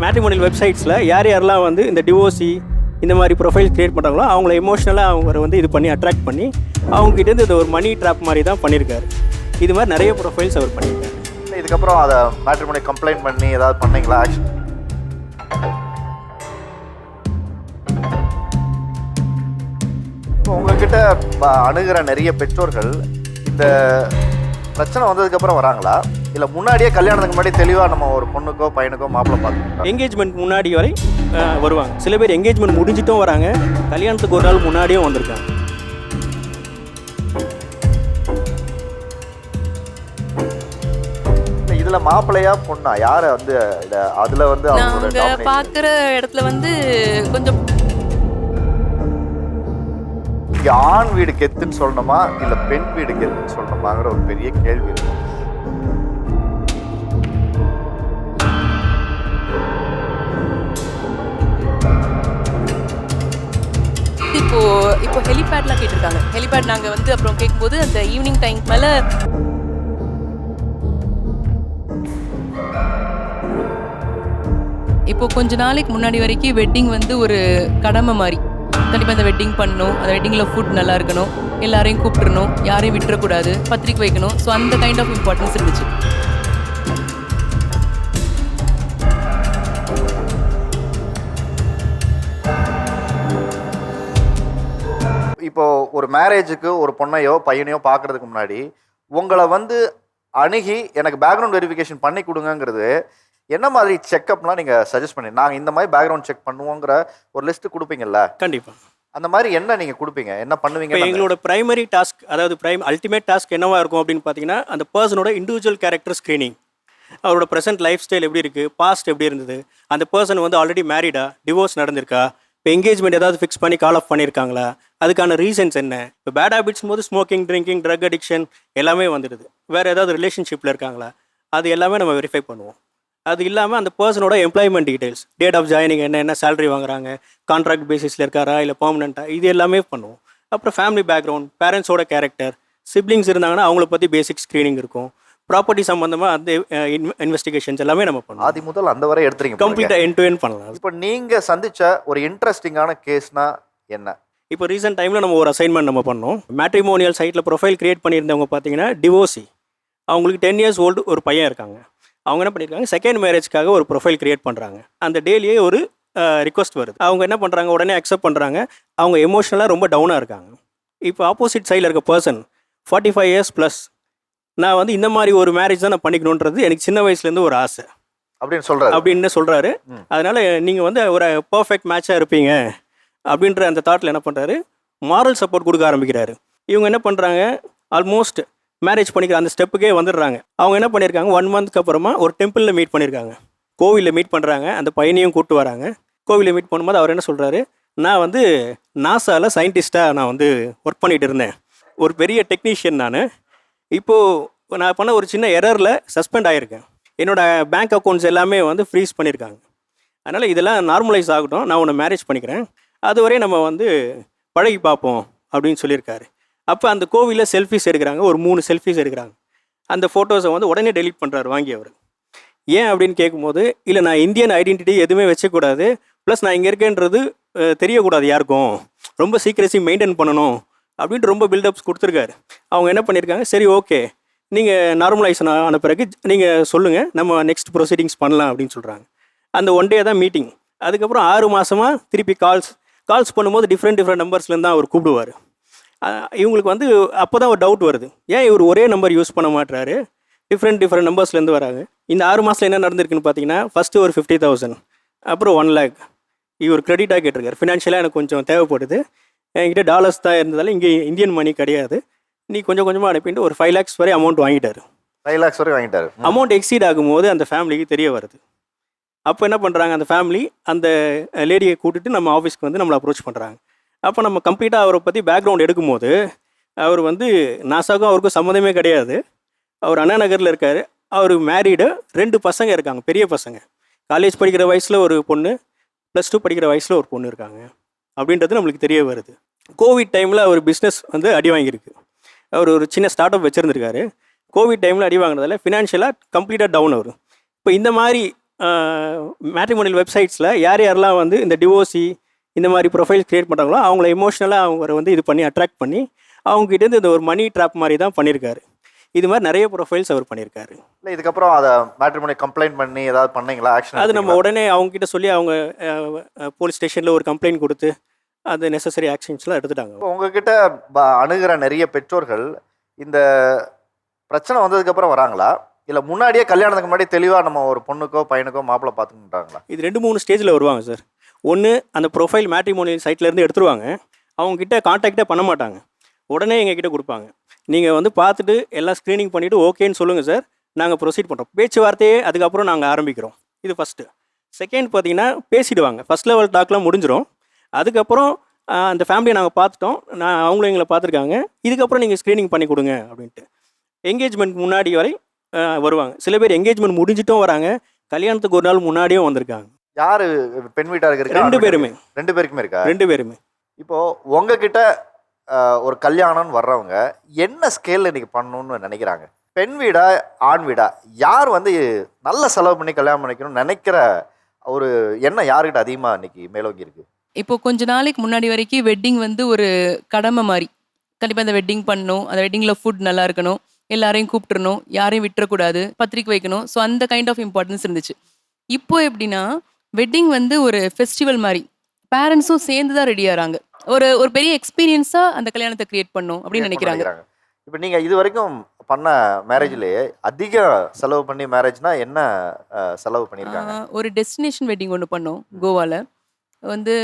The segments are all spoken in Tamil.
மேட்ரிமோனியல் வெப்சைட்ஸில் யார் யாரெல்லாம் வந்து இந்த டிஓசி இந்த மாதிரி ப்ரொஃபைல் க்ரியேட் பண்ணுறாங்களோ அவங்கள எமோஷ்னலாக அவங்க வந்து இது பண்ணி அட்ராக்ட் பண்ணி அவங்ககிட்டேருந்து இது ஒரு மணி ட்ராப் மாதிரி தான் பண்ணியிருக்காரு. இது மாதிரி நிறைய ப்ரொஃபைல்ஸ் அவர் பண்ணியிருக்காரு. இதுக்கப்புறம் அதை மேட்ரிமோனி கம்ப்ளைண்ட் பண்ணி ஏதாவது பண்ணீங்களா? ஆக்ஷன் உங்ககிட்ட ப- அணுகிற நிறைய பெற்றோர்கள் இந்த பிரச்சனை வந்ததுக்கப்புறம் வராங்களா? இல்லை முன்னாடியே கல்யாணத்துக்கு முன்னாடி தெளிவாக நம்ம ஒரு பொண்ணுக்கோ பையனுக்கோ மாப்பிள்ளை பார்த்துக்கிட்டோம் என்கேஜ்மெண்ட் முன்னாடி வரை வருவாங்க. சில பேர் என்கேஜ்மெண்ட் முடிஞ்சிட்டும் வராங்க. கல்யாணத்துக்கு ஒரு நாள் முன்னாடியும் வந்திருக்காங்க. இதில் மாப்பிள்ளையா பொண்ணா? யாரை வந்து இத- அதுல வந்து domination? பாக்குற இடத்துல வந்து கொஞ்சம் இங்க ஆண் வீடு கெத்துன்னு சொல்லணுமா இல்ல பெண் வீடு கெத்துன்னு சொல்லணுமாங்கிற ஒரு பெரிய கேள்வி இருக்கும் இப்போ இப்போ ஹெலிபேட்லாம் கேட்டிருக்காங்க. ஹெலிபேட் நாங்கள் வந்து அப்புறம் கேட்கும்போது அந்த ஈவினிங் டைம் மேலே இப்போ கொஞ்ச நாளைக்கு முன்னாடி வரைக்கும் வெட்டிங் வந்து ஒரு கடமை மாதிரி கண்டிப்பாக அந்த வெட்டிங் பண்ணணும். அந்த வெட்டிங்கில் ஃபுட் நல்லா இருக்கணும். எல்லாரையும் கூப்பிட்றணும் யாரையும் விட்டுறக்கூடாது. பத்திரிக்கை வைக்கணும். ஸோ அந்த கைண்ட் ஆஃப் இம்பார்ட்டன்ஸ் இருந்துச்சு. இப்போ ஒரு மேரேஜுக்கு ஒரு பொண்ணையோ பையனையோ பார்க்கறதுக்கு முன்னாடி உங்களை வந்து அணுகி எனக்கு பேக்ரவுண்ட் வெரிஃபிகேஷன் பண்ணி கொடுங்கங்கிறது என்ன மாதிரி செக்கப்லாம் நீங்க சஜஸ்ட் பண்ணி நாங்க இந்த மாதிரி பேக்ரவுண்ட் செக் பண்ணுவோங்கிற ஒரு லிஸ்ட் கொடுப்பீங்கல்ல? கண்டிப்பாக அந்த மாதிரி என்ன நீங்க கொடுப்பீங்க? என்ன பண்ணுவீங்க? எங்களோட பிரைமரி டாஸ்க் அதாவது பிரைம் அல்டிமேட் டாஸ்க் என்னவா இருக்கும் அப்படின்னு பார்த்தீங்கன்னா அந்த பர்சனோட இண்டிவிஜுவல் கேரக்டர் ஸ்க்ரீனிங் அவரோட ப்ரெசென்ட் லைஃப் ஸ்டைல் எப்படி இருக்குது பாஸ்ட் எப்படி இருந்தது? அந்த பர்சன் வந்து ஆல்ரெடி மேரிடா டிவோர்ஸ் நடந்திருக்கா? இப்போ எங்கேஜ்மெண்ட் ஏதாவது ஃபிக்ஸ் பண்ணி கால் ஆஃப் பண்ணியிருக்காங்களா அதுக்கான ரீசன்ஸ் என்ன? இப்போ பேட் ஹேபிட்ஸ் போது ஸ்மோக்கிங் ட்ரிங்கிங் ட்ரக் அடிக்ஷன் எல்லாமே வந்துடுது. வேறு ஏதாவது ரிலேஷன்ஷிப்பில் இருக்காங்களா? அது எல்லாமே நம்ம வெரிஃபை பண்ணுவோம். அது இல்லாமல் அந்த பர்சனோட employment details date of joining என்ன என்ன சேலரி வாங்குறாங்க கான்ட்ராக்ட் பேசிஸில் இருக்காரா இல்லை பர்மனெண்ட்டாக இது எல்லாமே பண்ணுவோம். அப்புறம் ஃபேமிலி பேக்ரவுண்ட் பேரண்ட்ஸோட கேரக்டர் சிப்ளிங்ஸ் இருந்தாங்கன்னா அவங்கள பற்றி பேசிக் ஸ்க்ரீனிங் இருக்கும். ப்ராப்பர்ட்டி சம்மந்தமாக அந்த இன்வெஸ்டிகேஷன்ஸ் எல்லாமே நம்ம பண்ணுவோம் ஆதி முதல் அந்த வரை எடுத்துறீங்க. கம்ப்ளீட்டாக என் டு என் பண்ணலாம். இப்போ நீங்க சந்திச்ச ஒரு இன்ட்ரெஸ்டிங்கான கேஸ்னா என்ன? இப்போ ரீசெண்ட் டைமில் நம்ம ஒரு அசைன்மெண்ட் நம்ம பண்ணோம். மேட்ரிமோனியல் சைட்டில் ப்ரொஃபைல் கிரியேட் பண்ணியிருந்தவங்க பார்த்தீங்கன்னா டிவோர்ஸி அவங்களுக்கு டென் இயர்ஸ் ஓல்டு ஒரு பையன் இருக்காங்க. அவங்க என்ன பண்ணியிருக்காங்க செகண்ட் மேரேஜ்க்காக ஒரு ப்ரொஃபைல் கிரியேட் பண்ணுறாங்க அந்த டேலியே ஒரு ரிக்வஸ்ட் வருது. அவங்க என்ன பண்ணுறாங்க உடனே அக்செப்ட் பண்ணுறாங்க அவங்க எமோஷ்னலாக ரொம்ப டவுனாக இருக்காங்க. இப்போ ஆப்போசிட் சைடில் இருக்க person forty five years plus நான் வந்து இந்த மாதிரி ஒரு மேரேஜ் தான் நான் பண்ணிக்கணுன்றது எனக்கு சின்ன வயசுலேருந்து ஒரு ஆசை. அப்படின்னு சொல்றாரு. அப்படின்னு சொல்கிறாரு. அதனால நீங்கள் வந்து ஒரு பர்ஃபெக்ட் மேட்சாக இருப்பீங்க. அப்படின்ற அந்த தாட்டில் என்ன பண்ணுறாரு மாரல் சப்போர்ட் கொடுக்க ஆரம்பிக்கிறாரு. இவங்க என்ன பண்ணுறாங்க ஆல்மோஸ்ட் மேரேஜ் பண்ணிக்கிற அந்த ஸ்டெப்புக்கே வந்துடுறாங்க. அவங்க என்ன பண்ணியிருக்காங்க? ஒன் மந்த்க்கு அப்புறமா ஒரு டெம்பிளில் மீட் பண்ணியிருக்காங்க. கோவிலில் மீட் பண்ணுறாங்க அந்த பையனையும் கூட்டு வராங்க. கோவிலில் மீட் பண்ணும்போது அவர் என்ன சொல்கிறாரு நான் வந்து நாசாவில் சயின்டிஸ்ட்டாக நான் வந்து ஒர்க் பண்ணிகிட்டு இருந்தேன். ஒரு பெரிய டெக்னீஷியன் நான். இப்போது நான் பண்ண ஒரு சின்ன எரரில் சஸ்பெண்ட் ஆகியிருக்கேன் என்னோட பேங்க் அக்கௌண்ட்ஸ் எல்லாமே வந்து ஃப்ரீஸ் பண்ணியிருக்காங்க அதனால் இதெல்லாம் நார்மலைஸ் ஆகட்டும். நான் உன்னை மேரேஜ் பண்ணிக்கிறேன். அதுவரை நம்ம வந்து பழகி பார்ப்போம் அப்படின்னு சொல்லியிருக்காரு. அப்போ அந்த கோவிலில் செல்ஃபிஸ் எடுக்கிறாங்க. ஒரு மூணு செல்ஃபிஸ் எடுக்கிறாங்க. அந்த ஃபோட்டோஸை வந்து உடனே டெலீட் பண்ணுறாரு வாங்கி அவர் ஏன் அப்படின்னு கேட்கும்போது இல்லை நான் இந்தியன் ஐடென்டிட்டி எதுவுமே வச்சக்கூடாது. ப்ளஸ் நான் இங்கே இருக்கேன்றது தெரியக்கூடாது யாருக்கும். ரொம்ப சீக்கிரசி மெயின்டைன் பண்ணணும். அப்படின்ட்டு ரொம்ப பில்டப்ஸ் கொடுத்துருக்காரு. அவங்க என்ன பண்ணியிருக்காங்க சரி ஓகே நீங்கள் நார்மலைசன் ஆன பிறகு நீங்கள் சொல்லுங்கள் நம்ம நெக்ஸ்ட் ப்ரொசீடிங்ஸ் பண்ணலாம் அப்படின்னு சொல்கிறாங்க அந்த ஒன் டே தான் மீட்டிங் அதுக்கப்புறம் ஆறு மாதமாக திருப்பி கால்ஸ் கால்ஸ் பண்ணும்போது டிஃப்ரெண்ட் டிஃப்ரெண்ட் நம்பர்ஸ்லேருந்து தான் அவர் கூப்பிடுவார். இவங்களுக்கு வந்து அப்போ தான் ஒரு டவுட் வருது. ஏன் இவர் ஒரே நம்பர் யூஸ் பண்ண மாட்டாரு டிஃப்ரெண்ட் டிஃப்ரெண்ட் நம்பர்ஸ்லேருந்து வராங்க. இந்த ஆறு மாதத்தில் என்ன நடந்திருக்குன்னு பார்த்தீங்கன்னா ஃபஸ்ட்டு ஒரு ஃபிஃப்டி தௌசண்ட் அப்புறம் ஒன் லேக் இவர் கிரெடிட்டாக கேட்டிருக்காரு. ஃபினான்ஷியலாக எனக்கு கொஞ்சம் தேவைப்படுது. என்கிட்ட டாலர்ஸ் தான் இருந்ததால் இங்கே இந்தியன் மணி கிடையாது. நீ கொஞ்சம் கொஞ்சமாக அனுப்பிட்டு ஒரு ஃபைவ் லேக்ஸ் வரை அமௌண்ட் வாங்கிட்டாரு. ஃபைவ் லேக்ஸ் வரை வாங்கிட்டாரு. அமௌண்ட் எக்ஸீட் ஆகும்போது அந்த ஃபேமிலிக்கு தெரிய வருது. அப்போ என்ன பண்ணுறாங்க அந்த ஃபேமிலி அந்த லேடியை கூட்டிட்டு நம்ம ஆஃபீஸ்க்கு வந்து நம்மளை அப்ரோச் பண்ணுறாங்க அப்போ நம்ம கம்ப்ளீட்டாக அவரை பற்றி பேக்ரவுண்ட் எடுக்கும்போது அவர் வந்து நாசாக்கும் அவருக்கும் சம்மந்தமே கிடையாது. அவர் அண்ணா நகரில் இருக்கார். அவர் மேரீடு ரெண்டு பசங்க இருக்காங்க பெரிய பசங்க. காலேஜ் படிக்கிற வயசில் ஒரு பொண்ணு ப்ளஸ் டூ படிக்கிற வயசில் ஒரு பொண்ணு இருக்காங்க. அப்படின்றது நம்மளுக்கு தெரிய வருது. கோவிட் டைமில் அவர் பிஸ்னஸ் வந்து அடி வாங்கியிருக்கு. அவர் ஒரு சின்ன ஸ்டார்ட் அப் வச்சுருந்துருக்காரு கோவிட் டைமில் அடி வாங்கினதால ஃபினான்ஷியலாக கம்ப்ளீட்டாக டவுன் வரும் இப்போ இந்த மாதிரி மேட்ரிமோனியல் வெப்சைட்ஸில் யார் யாரெல்லாம் வந்து இந்த டிவோசி இந்த மாதிரி ப்ரொஃபைல் க்ரியேட் பண்ணுறாங்களோ அவங்கள எமோஷ்னலாக அவங்க வந்து இது பண்ணி அட்ராக்ட் பண்ணி அவங்ககிட்டேருந்து இந்த ஒரு மணி ட்ராப் மாதிரி தான் பண்ணியிருக்காரு. இது மாதிரி நிறைய ப்ரொஃபைல்ஸ் அவர் பண்ணியிருக்காரு. இல்லை இதுக்கப்புறம் அதை மேட்ரிமோனி கம்ப்ளைண்ட் பண்ணி ஏதாவது பண்ணீங்களா? ஆக்ஷன் அது நம்ம உடனே அவங்ககிட்ட சொல்லி அவங்க போலீஸ் ஸ்டேஷனில் ஒரு கம்ப்ளைண்ட் கொடுத்து அது நெசசரி ஆக்ஷன்ஸ்லாம் எடுத்துட்டாங்க. உங்ககிட்ட அணுகிற நிறைய பெற்றோர்கள் இந்த பிரச்சனை வந்ததுக்கப்புறம் வராங்களா? இல்லை முன்னாடியே கல்யாணத்துக்கு முன்னாடி தெளிவாக நம்ம ஒரு பொண்ணுக்கோ பையனுக்கோ மாப்பிள்ளை பார்த்துக்கிட்டாங்களா? இது ரெண்டு மூணு ஸ்டேஜில் வருவாங்க சார். ஒன்று அந்த ப்ரொஃபைல் மேட்ரிமோனியல் சைட்லேருந்து எடுத்துருவாங்க. அவங்கக்கிட்ட காண்டாக்டே பண்ண மாட்டாங்க. உடனே எங்ககிட்ட கொடுப்பாங்க. நீங்கள் வந்து பார்த்துட்டு எல்லாம் ஸ்க்ரீனிங் பண்ணிவிட்டு ஓகேன்னு சொல்லுங்கள் சார் நாங்கள் ப்ரொசீட் பண்ணுறோம் பேச்சுவார்த்தையே அதுக்கப்புறம் நாங்கள் ஆரம்பிக்கிறோம். இது ஃபஸ்ட்டு செகண்ட் பார்த்தீங்கன்னா பேசிடுவாங்க. ஃபஸ்ட் லெவல் டாக்லாம் முடிஞ்சிடும் அதுக்கப்புறம் அந்த ஃபேமிலியை நாங்கள் பார்த்துட்டோம். நான் அவங்களும் எங்களை பார்த்துருக்காங்க. இதுக்கப்புறம் நீங்கள் ஸ்க்ரீனிங் பண்ணி கொடுங்க அப்படின்ட்டு. என்கேஜ்மெண்ட் முன்னாடி வரை வருவாங்க. சில பேர் என்கேஜ்மெண்ட் முடிஞ்சிட்டும் வராங்க. கல்யாணத்துக்கு ஒரு நாள் முன்னாடியும் வந்திருக்காங்க. யாரு பெண் வீட்டாருக்கு இருக்கா? ரெண்டு பேருமே? ரெண்டு பேருக்குமே இருக்கா? ரெண்டு பேருமே. இப்போ உங்ககிட்ட ஒரு கல்யாணம்னு வர்றவங்க என்ன ஸ்கேலில் இன்றைக்கி பண்ணணும்னு நினைக்கிறாங்க? பெண் வீடா ஆண் வீடா? யார் வந்து நல்ல செலவு பண்ணி கல்யாணம் பண்ணிக்கணும்னு நினைக்கிற ஒரு எண்ணம் யாருக்கிட்ட அதிகமாக இன்னைக்கு மேலோங்கி இருக்கு? இப்போ கொஞ்ச நாளைக்கு முன்னாடி வரைக்கும் வெட்டிங் வந்து ஒரு கடமை மாதிரி கண்டிப்பாக அந்த வெட்டிங் பண்ணணும் அந்த வெட்டிங்கில் ஃபுட் நல்லா இருக்கணும் எல்லாரையும் கூப்பிட்டுறணும் யாரையும் விட்டுறக்கூடாது பத்திரிக்கை வைக்கணும். ஸோ அந்த கைண்ட் ஆஃப் இம்பார்ட்டன்ஸ் இருந்துச்சு. இப்போ எப்படின்னா வெட்டிங் வந்து ஒரு ஃபெஸ்டிவல் மாதிரி பேரண்ட்ஸும் சேர்ந்து தான் ரெடி ஆகிறாங்க. ஒரு ஒரு பெரிய எக்ஸ்பீரியன்ஸாக அந்த கல்யாணத்தை கிரியேட் பண்ணும் அப்படின்னு நினைக்கிறாங்க. இப்போ நீங்க இது வரைக்கும் பண்ண மேரேஜ்லயே அதிக செலவு பண்ணி மேரேஜ்னா என்ன செலவு பண்ணிருக்காங்க? ஒரு டெஸ்டினேஷன் வெட்டிங் ஒன்று பண்ணோம் கோவாவில் வந்து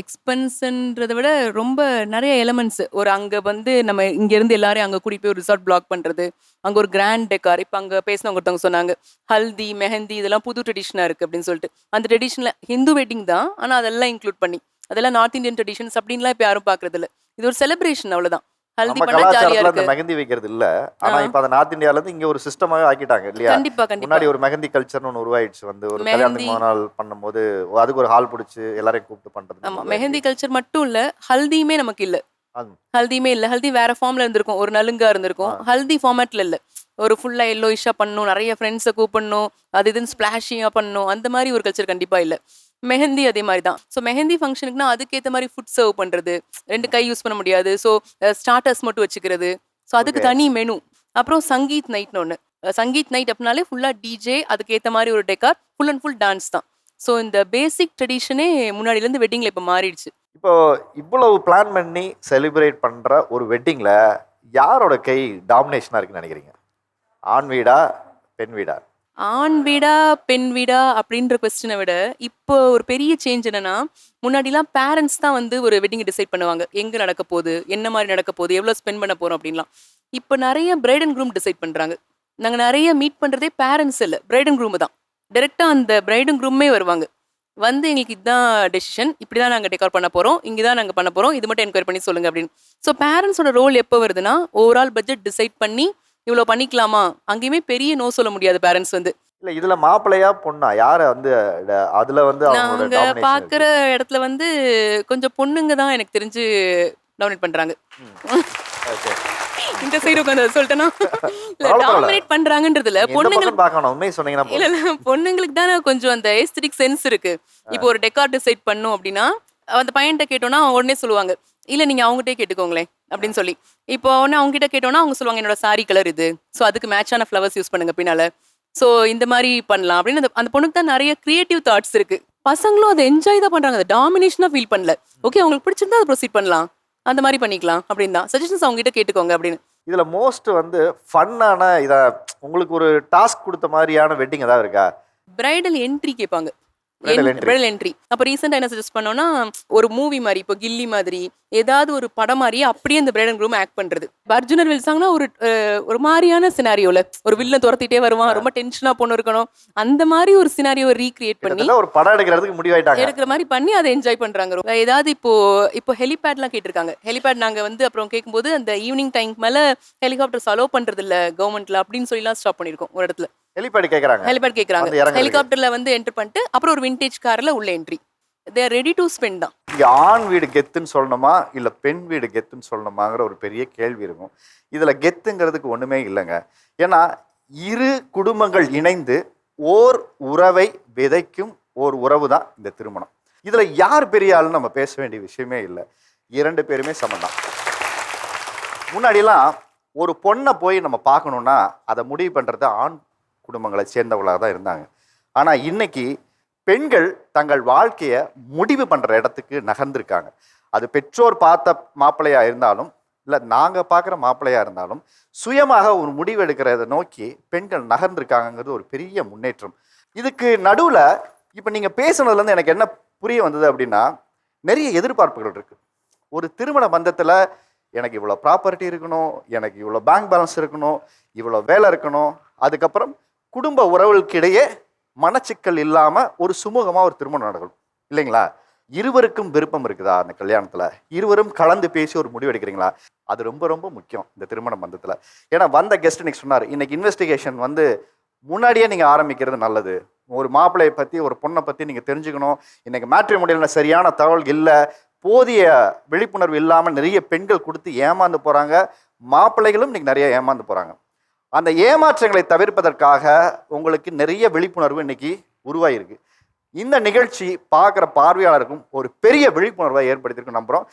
எக்ஸ்பென்ஸுன்றத விட ரொம்ப நிறைய எலமெண்ட்ஸ் ஒரு அங்கே வந்து நம்ம இங்கேருந்து எல்லாரையும் அங்கே கூட்டி போய் ஒரு ரிசார்ட் பிளாக் பண்ணுறது அங்கே ஒரு கிராண்ட் டெக்கார் இப்போ அங்கே பேசினவங்க ஒருத்தவங்க சொன்னாங்க ஹல்தி மெஹந்தி இதெல்லாம் புது ட்ரெடிஷனாக இருக்குது அப்படின்னு சொல்லிட்டு. அந்த ட்ரெடிஷனில் ஹிந்து வெட்டிங் தான் ஆனால் அதெல்லாம் இன்க்ளூட் பண்ணி. அதெல்லாம் நார்த் இந்தியன் ட்ரெடிஷன்ஸ் அப்படின்லாம் இப்போ யாரும் பார்க்குறதில்ல. இது ஒரு செலிப்ரேஷன் அவ்வளோதான் ஹல்தி பண்ணா இந்த இருக்கு. மெஹந்தி வைக்கிறது இல்ல ஆனா. இப்ப அந்த நார்த் இந்தியால இருந்து இங்க ஒரு சிஸ்டமாவே ஆக்கிட்டாங்க இல்லையா? முன்னாடி ஒரு மெஹந்தி கல்ச்சர்னு ஒன்று உருவாயிடுச்சு. வந்து ஒரு. கல்யாணத்துக்கு முதல் நாள் பண்ணும்போது அதுக்கு ஒரு ஹால் பிடிச்சி எல்லாரையும் கூப்பிட்டு பண்றது ஆமா மெஹந்தி கல்ச்சர் மட்டும் இல்ல ஹல்தியுமே நமக்கு இல்ல. அது. ஹல்தியுமே இல்ல ஹல்தி வேற ஃபார்ம்ல இருந்திருக்கும். ஒரு நலுங்கா இருந்திருக்கும். ஹல்தி ஃபார்மேட்ல இல்ல. ஒரு ஃபுல்லா எல்லோயிஷா பண்ணணும் நிறைய ஃப்ரெண்ட்ஸை கூப்பிடணும் அது இதுன்னு ஸ்பிளாஷிங்கா பண்ணணும் அந்த மாதிரி ஒரு கல்ச்சர் கண்டிப்பா இல்ல. மெஹந்தி அதே மாதிரி தான். ஸோ மெஹந்தி ஃபங்க்ஷனுக்குனா அதுக்கேற்ற மாதிரி ஃபுட் சர்வ் பண்றது. ரெண்டு கை யூஸ் பண்ண முடியாது. ஸோ ஸ்டார்டர்ஸ் மட்டும் வச்சுக்கிறது. ஸோ அதுக்கு. தனி மெனு அப்புறம் சங்கீத் நைட்னு ஒன்று சங்கீத் நைட் அப்படின்னாலே ஃபுல்லாக டிஜே அதுக்கேற்ற மாதிரி ஒரு decor full and full dance தான். ஸோ இந்த பேசிக் ட்ரெடிஷனே முன்னாடிலேருந்து வெட்டிங்கில் இப்போ மாறிடுச்சு. இப்போ இவ்வளவு பிளான் பண்ணி செலிப்ரேட் பண்ற ஒரு வெட்டிங்ல யாரோட கை டாமினேஷனா இருக்குன்னு நினைக்கிறீங்க? ஆண் வீடா பெண் வீடா? ஆண் வீடா பெண் வீடா அப்படின்ற கொஸ்டினை விட இப்போ ஒரு பெரிய சேஞ்ச் என்னன்னா முன்னாடிலாம் பேரண்ட்ஸ் தான் வந்து ஒரு வெட்டிங்கை டிசைட் பண்ணுவாங்க. எங்க நடக்க போகுது? என்ன மாதிரி நடக்க போகுது? எவ்வளோ ஸ்பெண்ட் பண்ண போறோம் அப்படின்லாம். இப்போ நிறைய பிரைட் அண்ட் க்ரூம் டிசைட் பண்றாங்க. நாங்கள் நிறைய மீட் பண்ணுறதே பேரண்ட்ஸ் இல்லை. பிரைட் அண்ட் க்ரூம் தான். டைரெக்டாக அந்த பிரைட் அண்ட் க்ரூமே வருவாங்க. வந்து எங்களுக்கு இதுதான் டெசிஷன் இப்படி தான் நாங்கள் டெக்கார் பண்ண போகிறோம் இங்கே தான் நாங்கள் பண்ண போகிறோம் இது மட்டும் என்கொயரி பண்ணி சொல்லுங்கள் அப்படின்னு. ஸோ பேரண்ட்ஸோட ரோல் எப்போ வருதுன்னா ஓவரால் பட்ஜெட் டிசைட் பண்ணி இவ்வளோ பண்ணிக்கலாமா? அங்கேயுமே பெரிய நோ சொல்ல முடியாது பேரண்ட்ஸ் வந்து. இல்ல இதுல மாப்பிள்ளையா பொண்ணா? யார வந்து அதுல வந்து டாமினேஷன் பாக்குற இடத்துல வந்து கொஞ்சம் பொண்ணுங்க தான் எனக்கு தெரிஞ்சு டாமினேட் பண்றாங்க. இந்த சைடு உட்காந்து சொல்லிட்டேன்னா இல்ல. டாமினேட் பண்றாங்கன்றதுல பொண்ணுங்களுக்கு பார்க்கணும்? உண்மையை சொன்னீங்கன்னா இல்ல. இல்ல. பொண்ணுங்களுக்கு தானே கொஞ்சம் அந்த எஸ்தட்டிக் சென்ஸ் இருக்கு. இப்போ ஒரு டெக்கார் டிசைட் பண்ணும் அப்படின்னா அந்த பையன்கிட்ட கேட்டோம்னா அவங்க உடனே சொல்லுவாங்க. இல்ல நீங்க அவங்ககிட்டயே கேட்டுக்கோங்களேன் அப்படின்னு சொல்லி. இப்போ உடனே அவங்க கிட்ட கேட்டோம்னா அவங்க சொல்லுவாங்க என்னோட சாரி கலர் இது. ஸோ அதுக்கு மேட்சான ஃப்ளவர்ஸ் யூஸ் பண்ணுங்க பின்னால. ஸோ இந்த மாதிரி பண்ணலாம். அப்படின்னு அந்த- அந்த பொண்ணுக்கு தான் நிறைய கிரியேட்டிவ் தாட்ஸ் இருக்கு. பசங்களும் அதை என்ஜாய் தான் பண்றாங்க. அதை டாமினேஷனா ஃபீல் பண்ணல. ஓகே அவங்களுக்கு பிடிச்சிருந்தா அதை ப்ரொசீட் பண்ணலாம். அந்த மாதிரி பண்ணிக்கலாம் அப்படின்னு தான். சஜஷன்ஸ் அவங்க கிட்ட கேட்டுக்கோங்க அப்படின்னு. இதுல மோஸ்ட் வந்து ஃபன்னான இத உங்களுக்கு ஒரு டாஸ்க் கொடுத்த மாதிரியான வெட்டிங் ஏதாவது இருக்கா? பிரைடல் என்ட்ரி கேட்பாங்க. பிரைடல் என்ட்ரி அப்போ ரீசெண்டாக என்ன சஜஸ்ட் பண்ணோம்னா ஒரு மூவி மாதிரி இப்போ கில்லி மாதிரி ஏதாவது ஒரு படம் மாதிரியே அப்படியே அந்த பிரைட் அண்ட் க்ரூம் ஆக்ட் பண்றது. அர்ஜுனர் வில்சாங்கன்னா ஒரு ஒரு மாதிரியான சினாரியோல ஒரு வில்லன் துரத்திட்டே வருவான் ரொம்ப டென்ஷனா பொண்ணு இருக்கணும் அந்த மாதிரி ஒரு சினாரியோ ரீக்ரியேட் பண்ணி ஒரு படம் எடுக்கிறதுக்கு முடிவாயிட்டாங்க. எடுக்கிற மாதிரி பண்ணி அதை என்ஜாய் பண்றாங்க. ரொம்ப. ஏதாவது இப்போ இப்போ ஹெலிபேட்லாம் கேட்டிருக்காங்க. ஹெலிபேட் நாங்க வந்து அப்புறம் கேட்கும்போது அந்த ஈவினிங் டைம் மேல ஹெலிகாப்டர்ஸ் அலோவ் பண்றது இல்ல கவர்மெண்ட்ல அப்படின்னு சொல்லிலாம் ஸ்டாப் பண்ணிருக்கோம் ஒரு இடத்துல. ஹெலிபேட் கேக்குறாங்க. ஹெலிபேட் கேக்குறாங்க. இறங்குறதுக்கு. ஹெலிகாப்டர்ல வந்து என்டர் பண்ணிட்டு அப்புறம் ஒரு விண்டேஜ் கார்ல உள்ள entry there ready to spend தான். இங்க ஆண் வீடு கெத்துன்னு சொல்லணுமா இல்ல பெண் வீடு கெத்துன்னு சொல்லணுமாங்கிற ஒரு பெரிய கேள்வி இருக்கும். இதுல கெத்துங்கிறதுக்கு ஒண்ணுமே இல்லைங்க. ஏன்னா இரு குடும்பங்கள் இணைந்து ஓர் உறவை விதைக்கும் ஓர் உறவு தான் இந்த திருமணம். இதுல யார் பெரிய ஆளுன்னு நம்ம பேச வேண்டிய விஷயமே இல்லை. இரண்டு பேருமே சமந்தான் முன்னாடியெல்லாம் ஒரு பொண்ணை போய் நம்ம பார்க்கணுன்னா அதை முடிவு பண்ணுறது ஆண் குடும்பங்களை சேர்ந்தவர்களாக தான் இருந்தாங்க. ஆனால் இன்னைக்கு பெண்கள் தங்கள் வாழ்க்கையை முடிவு பண்ணுற இடத்துக்கு நகர்ந்திருக்காங்க. அது பெற்றோர் பார்த்த மாப்பிள்ளையாக இருந்தாலும் இல்லை நாங்கள் பார்க்குற மாப்பிள்ளையாக இருந்தாலும் சுயமாக ஒரு முடிவு எடுக்கிறத நோக்கி பெண்கள் நகர்ந்திருக்காங்கங்கிறது ஒரு பெரிய முன்னேற்றம். இதுக்கு நடுவில் இப்போ நீங்கள் பேசுனதுலேருந்து எனக்கு என்ன புரிய வந்தது அப்படின்னா நிறைய எதிர்பார்ப்புகள் இருக்குது ஒரு திருமண பந்தத்தில் எனக்கு இவ்வளோ ப்ராப்பர்ட்டி இருக்கணும் எனக்கு இவ்வளோ பேங்க் பேலன்ஸ் இருக்கணும் இவ்வளோ வேலை இருக்கணும் அதுக்கப்புறம் குடும்ப உறவுகளுக்கிடையே மனச்சிக்கல் இல்லாமல் ஒரு சுமூகமாக ஒரு திருமணம் நடக்கணும். இல்லைங்களா? இருவருக்கும் விருப்பம் இருக்குதா அந்த கல்யாணத்தில்? இருவரும் கலந்து பேசி ஒரு முடிவு எடுக்கிறீங்களா? அது ரொம்ப ரொம்ப முக்கியம் இந்த திருமண பந்தத்தில் ஏன்னா வந்த கெஸ்ட் இன்னைக்கு சொன்னார் இன்னைக்கு இன்வெஸ்டிகேஷன் வந்து முன்னாடியே நீங்கள் ஆரம்பிக்கிறது நல்லது. ஒரு மாப்பிள்ளையை பற்றி ஒரு பொண்ணை பற்றி நீங்கள் தெரிஞ்சுக்கணும். இன்றைக்கி மேட்ரி மேட்ரிமோனியில் சரியான தகவல் இல்லை. போதிய விழிப்புணர்வு இல்லாமல் நிறைய பெண்கள் கொடுத்து ஏமாந்து போகிறாங்க மாப்பிள்ளைகளும் இன்றைக்கி நிறைய ஏமாந்து போகிறாங்க அந்த ஏமாற்றங்களை தவிர்ப்பதற்காக உங்களுக்கு நிறைய விழிப்புணர்வு இன்னைக்கு உருவாயிருக்கு. இந்த நிகழ்ச்சி பார்க்குற பார்வையாளருக்கும் ஒரு பெரிய விழிப்புணர்வை ஏற்படுத்தியிருக்கு நம்புகிறோம்